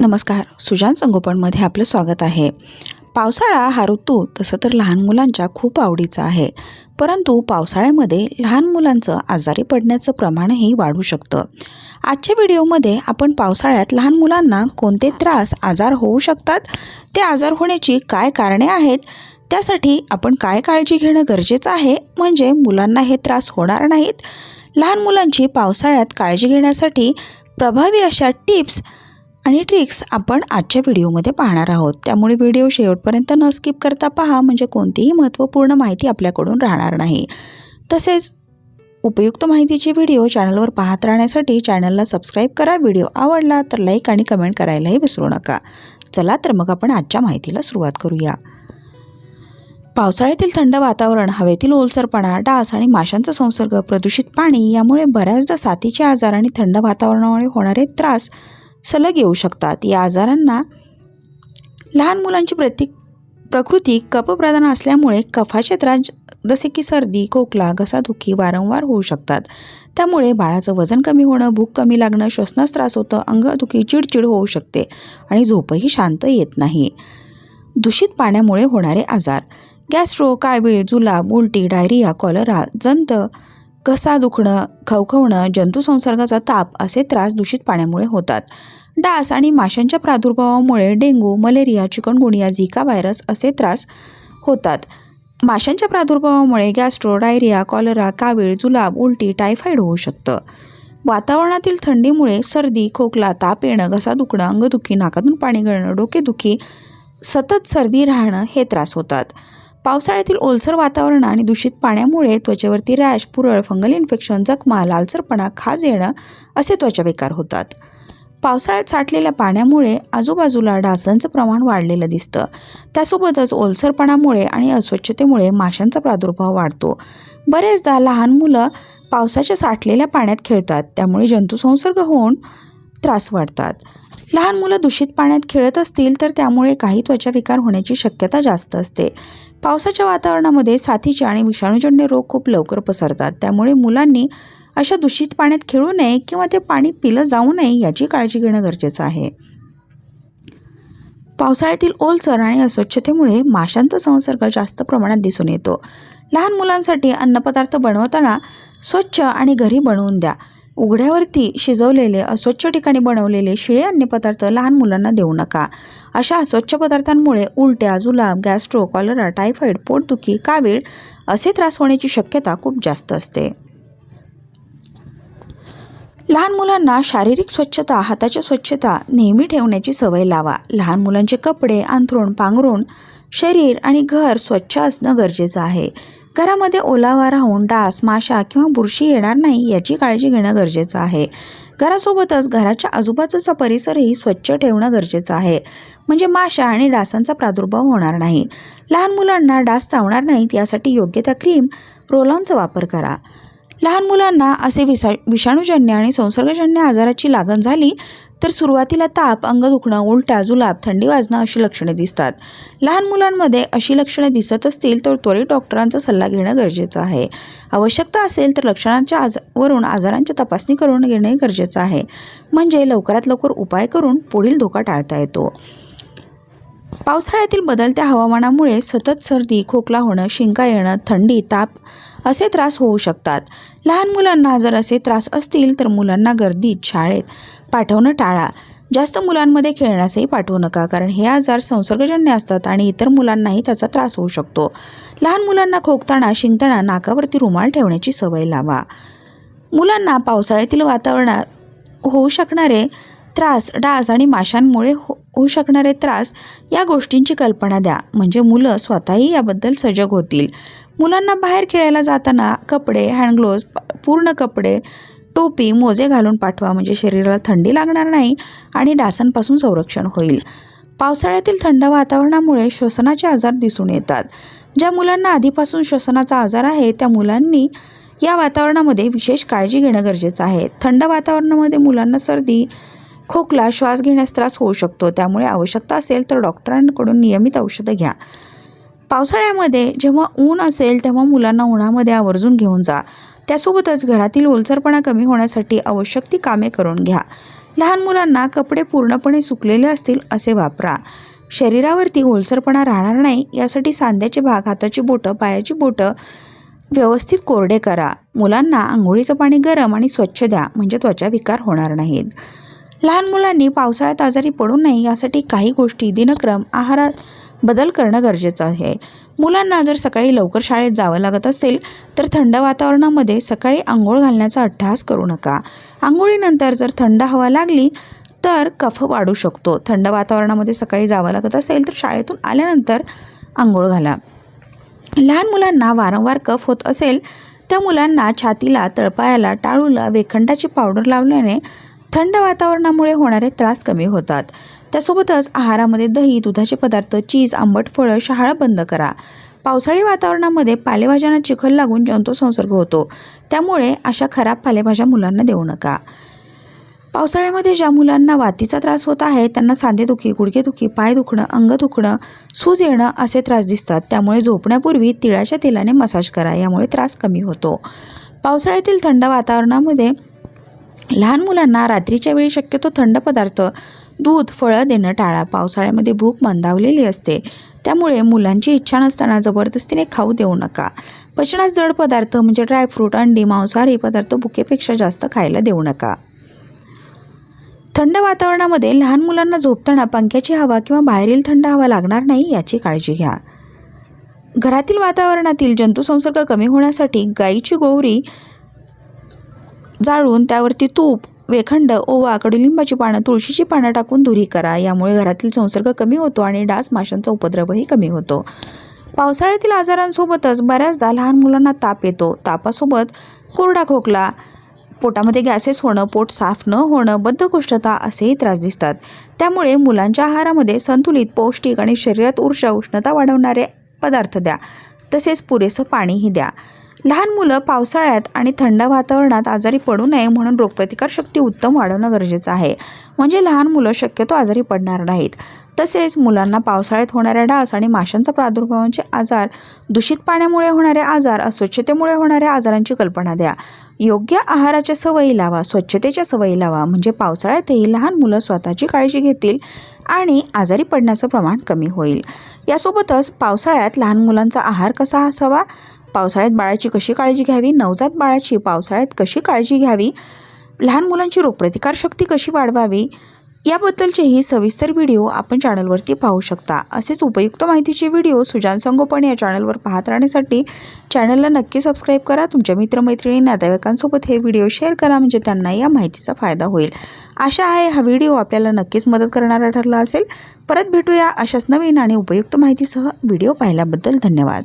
नमस्कार. सुजान संगोपनमध्ये आपलं स्वागत आहे. पावसाळा हा ऋतू तसं तर लहान मुलांच्या खूप आवडीचा आहे. परंतु पावसाळ्यामध्ये लहान मुलांचं आजारी पडण्याचं प्रमाणही वाढू शकतं. आजच्या व्हिडिओमध्ये आपण पावसाळ्यात लहान मुलांना कोणते त्रास आजार होऊ शकतात? ते आजार होण्याची काय कारणे आहेत? त्यासाठी आपण काय काळजी घेणं गरजेचं आहे? म्हणजे मुलांना हे त्रास होणार नाहीत? लहान मुलांची पावसाळ्यात काळजी घेण्यासाठी प्रभावी अशा टिप्स आणि ट्रिक्स आपण आजच्या व्हिडिओमध्ये पाहणार आहोत. त्यामुळे व्हिडिओ शेवटपर्यंत न स्किप करता पहा म्हणजे कोणतीही महत्त्वपूर्ण माहिती आपल्याकडून राहणार नाही. तसेच उपयुक्त माहितीचे व्हिडिओ चॅनलवर पाहत राहण्यासाठी चॅनलला सबस्क्राईब करा. व्हिडिओ आवडला तर लाईक आणि कमेंट करायलाही विसरू नका. चला तर मग आपण आजच्या माहितीला सुरुवात करूया. पावसाळ्यातील थंड वातावरण हवेतील ओलसरपणा डास आणि माशांचा संसर्ग प्रदूषित पाणी यामुळे बऱ्याचदा साथीचे आजार आणि थंड वातावरणामुळे होणारे त्रास सलग येऊ शकतात. या आजारांना लहान मुलांची प्रति प्रकृती कपप्रधान असल्यामुळे कफाचे त्रास जसे की सर्दी खोकला घसादुखी वारंवार होऊ शकतात. त्यामुळे बाळाचं वजन कमी होणं भूक कमी लागणं श्वसनास त्रास होतं अंगदुखी चिडचिड होऊ शकते आणि झोपही शांत येत नाही. दूषित पाण्यामुळे होणारे आजार. गॅस्ट्रो कावीळ जुलाब उलटी डायरिया कॉलरा जंत घसा दुखणं खवखवणं जंतुसंसर्गाचा ताप असे त्रास दूषित पाण्यामुळे होतात. डास आणि माशांच्या प्रादुर्भावामुळे dengue malaria chikungunya zika virus असे त्रास होतात. माशांच्या प्रादुर्भावामुळे गॅस्ट्रो डायरिया कॉलरा कावीळ जुलाब उलटी टायफॉईड होऊ शकतं. वातावरणातील थंडीमुळे सर्दी खोकला ताप येणं घसा दुखणं अंगदुखी नाकातून पाणी गळणं डोकेदुखी सतत सर्दी राहणं हे त्रास होतात. पावसाळ्यातील ओलसर वातावरण आणि दूषित पाण्यामुळे त्वचेवरती रॅश पुरळ फंगल इन्फेक्शन जखमा लालसरपणा खाज येणं असे त्वचाविकार होतात. पावसाळ्यात साठलेल्या पाण्यामुळे आजूबाजूला डासांचं प्रमाण वाढलेलं दिसतं. त्यासोबतच ओलसरपणामुळे आणि अस्वच्छतेमुळे माशांचा प्रादुर्भाव वाढतो. बरेचदा लहान मुलं पावसाच्या साठलेल्या पाण्यात खेळतात त्यामुळे जंतुसंसर्ग होऊन त्रास वाढतात. लहान मुलं दूषित पाण्यात खेळत असतील तर त्यामुळे काही त्वचाविकार होण्याची शक्यता जास्त असते. पावसाच्या वातावरणामध्ये साथीचे आणि विषाणूजन्य रोग खूप लवकर पसरतात. त्यामुळे मुलांनी अशा दूषित पाण्यात खेळू नये किंवा ते पाणी पिलं जाऊ नये याची काळजी घेणं गरजेचं आहे. पावसाळ्यातील ओलसर आणि अस्वच्छतेमुळे माशांचा संसर्ग जास्त प्रमाणात दिसून येतो. लहान मुलांसाठी अन्नपदार्थ बनवताना स्वच्छ आणि घरी बनवून द्या. उघड्यावरती शिजवलेले अस्वच्छ ठिकाणी बनवलेले शिळे अन्नपदार्थ लहान मुलांना देऊ नका. अशा अस्वच्छ पदार्थांमुळे उलट्या जुलाब गॅस्ट्रो कॉलरा टायफॉईड पोटदुखी कावीळ असे त्रास होण्याची शक्यता खूप जास्त असते. लहान मुलांना शारीरिक स्वच्छता हाताची स्वच्छता नेहमी ठेवण्याची सवय लावा. लहान मुलांचे कपडे अंथरूण पांघरूण शरीर आणि घर स्वच्छ असणं गरजेचं आहे. घरामध्ये ओलावा राहून डास माशा किंवा बुरशी येणार नाही याची काळजी घेणं गरजेचं आहे. घरासोबतच घराच्या आजूबाजूचा परिसरही स्वच्छ ठेवणं गरजेचं आहे. म्हणजे माशा आणि डासांचा प्रादुर्भाव होणार नाही. लहान मुलांना डास चावणार नाहीत यासाठी योग्य त्या क्रीम रोलॉनचा वापर करा. लहान मुलांना असे विसा विषाणूजन्य आणि संसर्गजन्य आजाराची लागण झाली तर सुरुवातीला ताप अंग दुखणं उलट्या जुलाब थंडी वाजणं अशी लक्षणे दिसतात. लहान मुलांमध्ये अशी लक्षणे दिसत असतील तर त्वरित डॉक्टरांचा सल्ला घेणं गरजेचं आहे. आवश्यकता असेल तर लक्षणांच्या आज वरून आजारांची तपासणी करून घेणे गरजेचं आहे. म्हणजे लवकरात लवकर उपाय करून पुढील धोका टाळता येतो. पावसाळ्यातील बदलत्या हवामानामुळे सतत सर्दी खोकला होणं शिंका येणं थंडी ताप असे त्रास होऊ शकतात. लहान मुलांना जर असे त्रास असतील तर मुलांना गर्दीत शाळेत पाठवणं टाळा. जास्त मुलांमध्ये खेळण्यासही पाठवू नका कारण हे आजार संसर्गजन्य असतात आणि इतर मुलांनाही त्याचा त्रास होऊ शकतो. लहान मुलांना खोकताना शिंकताना नाकावरती रुमाल ठेवण्याची सवय लावा. मुलांना पावसाळ्यातील वातावरणात होऊ शकणारे त्रास डास आणि माशांमुळे हो होऊ शकणारे त्रास या गोष्टींची कल्पना द्या. म्हणजे मुलं स्वतःही याबद्दल सजग होतील. मुलांना बाहेर खेळायला जाताना कपडे हँडग्लोव्ज पूर्ण कपडे टोपी मोजे घालून पाठवा. म्हणजे शरीराला थंडी लागणार नाही आणि डासांपासून संरक्षण होईल. पावसाळ्यातील थंड वातावरणामुळे श्वसनाचे आजार दिसून येतात. ज्या मुलांना आधीपासून श्वसनाचा आजार आहे त्या मुलांनी या वातावरणामध्ये विशेष काळजी घेणं गरजेचं आहे. थंड वातावरणामध्ये मुलांना सर्दी खोकला श्वास घेण्यास त्रास होऊ शकतो. त्यामुळे आवश्यकता असेल तर डॉक्टरांकडून नियमित औषधं घ्या. पावसाळ्यामध्ये जेव्हा ऊन असेल तेव्हा मुलांना उन्हामध्ये आवर्जून घेऊन जा. त्यासोबतच घरातील ओलसरपणा कमी होण्यासाठी आवश्यक ती कामे करून घ्या. लहान मुलांना कपडे पूर्णपणे सुकलेले असतील असे वापरा. शरीरावरती ओलसरपणा राहणार नाही यासाठी सांध्याचे भाग हाताची बोटं पायाची बोटं व्यवस्थित कोरडे करा. मुलांना आंघोळीचं पाणी गरम आणि स्वच्छ द्या म्हणजे त्वचा विकार होणार नाहीत. लहान मुलांनी पावसाळ्यात आजारी पडू नये यासाठी काही गोष्टी दिनक्रम आहारात बदल करणं गरजेचं आहे. मुलांना जर सकाळी लवकर शाळेत जावं लागत असेल तर थंड वातावरणामध्ये सकाळी आंघोळ घालण्याचा अट्टहास करू नका. आंघोळीनंतर जर थंड हवा लागली तर कफ वाढू शकतो. थंड वातावरणामध्ये सकाळी जावं लागत असेल तर शाळेतून आल्यानंतर आंघोळ घाला. लहान मुलांना वारंवार कफ होत असेल त्या मुलांना छातीला तळपायाला टाळूला वेखंडाची पावडर लावल्याने थंड वातावरणामुळे होणारे त्रास कमी होतात. त्यासोबतच आहारामध्ये दही दुधाचे पदार्थ चीज आंबट फळं शहाळा बंद करा. पावसाळी वातावरणामध्ये पालेभाज्यांना चिखल लागून जंतुसंसर्ग होतो. त्यामुळे अशा खराब पालेभाज्या मुलांना देऊ नका. पावसाळ्यामध्ये ज्या मुलांना वातीचा त्रास होत आहे त्यांना सांधेदुखी गुडघेदुखी पाय दुखणं अंग दुखणं सूज येणं असे त्रास दिसतात. त्यामुळे झोपण्यापूर्वी तिळाच्या तेलाने मसाज करा यामुळे त्रास कमी होतो. पावसाळ्यातील थंड वातावरणामध्ये लहान मुलांना रात्रीच्या वेळी शक्यतो थंड पदार्थ दूध फळं देणं टाळा. पावसाळ्यामध्ये भूक मंदावलेली असते. त्यामुळे मुलांची इच्छा नसताना जबरदस्तीने खाऊ देऊ नका. पचनास जड पदार्थ म्हणजे ड्रायफ्रूट अंडी मांसाहारी पदार्थ भुकेपेक्षा जास्त खायला देऊ नका. थंड वातावरणामध्ये लहान मुलांना झोपताना पंख्याची हवा किंवा बाहेरील थंड हवा लागणार नाही याची काळजी घ्या. घरातील वातावरणातील जंतुसंसर्ग कमी होण्यासाठी गाईची गोवरी जाळून त्यावरती तूप वेखंड ओवा कडुलिंबाची पानं तुळशीची पानं टाकून धुरी करा. यामुळे घरातील संसर्ग कमी होतो आणि डास माशांचा उपद्रवही कमी होतो. पावसाळ्यातील आजारांसोबतच बऱ्याचदा लहान मुलांना ताप येतो. तापासोबत कोरडा खोकला पोटामध्ये गॅसेस होणं पोट साफ न होणं बद्धकोष्ठता असेही त्रास दिसतात. त्यामुळे मुलांच्या आहारामध्ये संतुलित पौष्टिक आणि शरीरात ऊर्जा उष्णता वाढवणारे पदार्थ द्या. तसेच पुरेसं पाणीही द्या. लहान मुलं पावसाळ्यात आणि थंड वातावरणात आजारी पडू नये म्हणून रोगप्रतिकारशक्ती उत्तम वाढवणं गरजेचं आहे. म्हणजे लहान मुलं शक्यतो आजारी पडणार नाहीत. तसेच मुलांना पावसाळ्यात होणाऱ्या डास आणि माशांचा प्रादुर्भावांचे आजार दूषित पाण्यामुळे होणारे आजार अस्वच्छतेमुळे होणाऱ्या आजारांची कल्पना द्या. योग्य आहाराच्या सवयी लावा स्वच्छतेच्या सवयी लावा म्हणजे पावसाळ्यातही लहान मुलं स्वतःची काळजी घेतील आणि आजारी पडण्याचं प्रमाण कमी होईल. यासोबतच पावसाळ्यात लहान मुलांचा आहार कसा असावा? पावसाळ्यात बाळाची कशी काळजी घ्यावी? नवजात बाळाची पावसाळ्यात कशी काळजी घ्यावी? लहान मुलांची रोगप्रतिकारशक्ती कशी वाढवावी? याबद्दलचेही सविस्तर व्हिडिओ आपण चॅनलवरती पाहू शकता. असेच उपयुक्त माहितीचे व्हिडिओ सुजान संगोपन या चॅनलवर पाहत राहण्यासाठी चॅनलला नक्की सबस्क्राईब करा. तुमच्या मित्रमैत्रिणी नातेवाईकांसोबत हे व्हिडिओ शेअर करा म्हणजे त्यांना या माहितीचा फायदा होईल. आशा आहे हा व्हिडिओ आपल्याला नक्कीच मदत करणारा ठरला असेल. परत भेटूया अशाच नवीन आणि उपयुक्त माहितीसह व्हिडिओ पाहिल्याबद्दल धन्यवाद.